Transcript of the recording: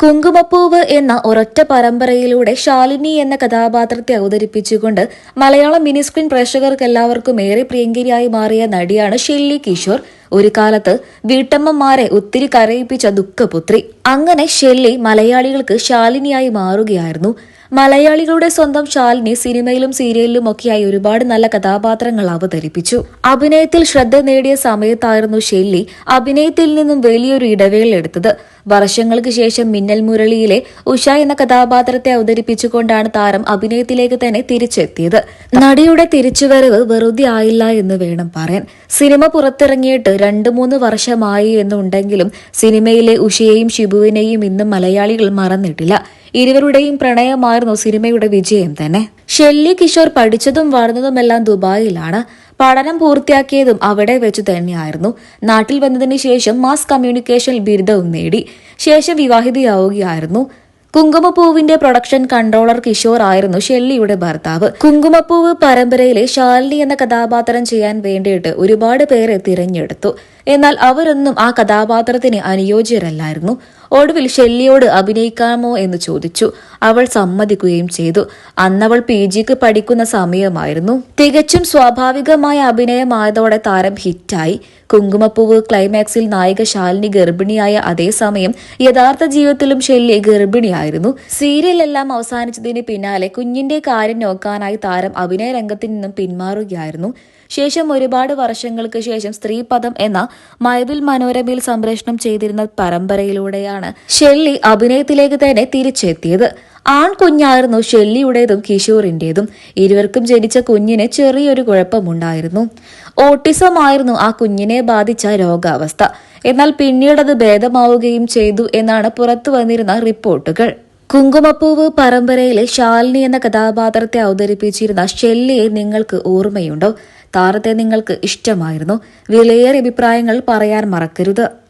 കുങ്കുമപ്പൂവ് എന്ന ഒരൊറ്റ പരമ്പരയിലൂടെ ശാലിനി എന്ന കഥാപാത്രത്തെ അവതരിപ്പിച്ചുകൊണ്ട് മലയാളം മിനിസ്ക്രീൻ പ്രേക്ഷകർക്കെല്ലാവർക്കും ഏറെ പ്രിയങ്കരിയായി മാറിയ നടിയാണ് ഷെല്ലി കിഷോർ. ഒരു കാലത്ത് വീട്ടമ്മമാരെ ഒത്തിരി കരയിപ്പിച്ച ദുഃഖപുത്രി. അങ്ങനെ ഷെല്ലി മലയാളികൾക്ക് ശാലിനിയായി മാറുകയായിരുന്നു. മലയാളികളുടെ സ്വന്തം ശാലിനി സിനിമയിലും സീരിയലിലും ഒക്കെയായി ഒരുപാട് നല്ല കഥാപാത്രങ്ങൾ അവതരിപ്പിച്ചു. അഭിനയത്തിൽ ശ്രദ്ധ നേടിയ സമയത്തായിരുന്നു ഷെല്ലി അഭിനയത്തിൽ നിന്നും വലിയൊരു ഇടവേള എടുത്തത്. വർഷങ്ങൾക്ക് ശേഷം മിന്നൽ മുരളിയിലെ ഉഷ എന്ന കഥാപാത്രത്തെ അവതരിപ്പിച്ചുകൊണ്ടാണ് താരം അഭിനയത്തിലേക്ക് തന്നെ തിരിച്ചെത്തിയത്. നടിയുടെ തിരിച്ചുവരവ് വെറുതെ ആയില്ല എന്ന് വേണം പറയാൻ. സിനിമ പുറത്തിറങ്ങിയിട്ട് രണ്ടു മൂന്ന് വർഷമായി എന്നുണ്ടെങ്കിലും സിനിമയിലെ ഉഷയെയും ഷിബുവിനെയും ഇന്നും മലയാളികൾ മറന്നിട്ടില്ല. ഇരുവരുടെയും പ്രണയമായിരുന്നു സിനിമയുടെ വിജയം തന്നെ. ഷെല്ലി കിഷോർ പഠിച്ചതും വളർന്നതുമെല്ലാം ദുബായിലാണ്. പഠനം പൂർത്തിയാക്കിയതും അവിടെ വെച്ചു തന്നെയായിരുന്നു. നാട്ടിൽ വന്നതിന് ശേഷം മാസ് കമ്മ്യൂണിക്കേഷൻ ബിരുദവും നേടി. ശേഷം വിവാഹിതയാവുകയായിരുന്നു. കുങ്കുമപ്പൂവിന്റെ പ്രൊഡക്ഷൻ കൺട്രോളർ കിഷോർ ആയിരുന്നു ഷെല്ലിയുടെ ഭർത്താവ്. കുങ്കുമപ്പൂവ് പരമ്പരയിലെ ശാലിനി എന്ന കഥാപാത്രം ചെയ്യാൻ വേണ്ടിയിട്ട് ഒരുപാട് പേരെ തിരഞ്ഞെടുത്തു. എന്നാൽ അവരൊന്നും ആ കഥാപാത്രത്തിന് അനുയോജ്യരല്ലായിരുന്നു. ഒടുവിൽ ഷെല്ലിയോട് അഭിനയിക്കാമോ എന്ന് ചോദിച്ചു. അവൾ സമ്മതിക്കുകയും ചെയ്തു. അന്നവൾ പി ജിക്ക് പഠിക്കുന്ന സമയമായിരുന്നു. തികച്ചും സ്വാഭാവികമായ അഭിനയമായതോടെ താരം ഹിറ്റായി. കുങ്കുമപ്പൂവ് ക്ലൈമാക്സിൽ നായിക ശാലിനി ഗർഭിണിയായ അതേസമയം യഥാർത്ഥ ജീവിതത്തിലും ഷെല്ലി ഗർഭിണിയായിരുന്നു. സീരിയലെല്ലാം അവസാനിച്ചതിന് പിന്നാലെ കുഞ്ഞിന്റെ കാര്യം നോക്കാനായി താരം അഭിനയ രംഗത്തിൽ നിന്നും പിന്മാറുകയായിരുന്നു. ശേഷം ഒരുപാട് വർഷങ്ങൾക്ക് ശേഷം സ്ത്രീപദം എന്ന മൈബിൽ മനോരമയിൽ സംപ്രേഷണം ചെയ്തിരുന്ന പരമ്പരയിലൂടെയാണ് ഷെല്ലി അഭിനയത്തിലേക്ക് തന്നെ തിരിച്ചെത്തിയത്. ആൺകുഞ്ഞായിരുന്നു ഷെല്ലിയുടേതും കിഷോറിന്റേതും. ഇരുവർക്കും ജനിച്ച കുഞ്ഞിന് ചെറിയൊരു കുഴപ്പമുണ്ടായിരുന്നു. ഓട്ടിസം ആയിരുന്നു ആ കുഞ്ഞിനെ ബാധിച്ച രോഗാവസ്ഥ. എന്നാൽ പിന്നീട് അത് ഭേദമാവുകയും ചെയ്തു എന്നാണ് പുറത്തു വന്നിരുന്ന റിപ്പോർട്ടുകൾ. കുങ്കുമപ്പൂവ് പരമ്പരയിലെ ശാലിനി എന്ന കഥാപാത്രത്തെ അവതരിപ്പിച്ചിരുന്ന ഷെല്ലിയെ നിങ്ങൾക്ക് ഓർമ്മയുണ്ടോ? താരത്തെ നിങ്ങൾക്ക് ഇഷ്ടമായിരുന്നു. വിലയേറെ അഭിപ്രായങ്ങൾ പറയാൻ മറക്കരുത്.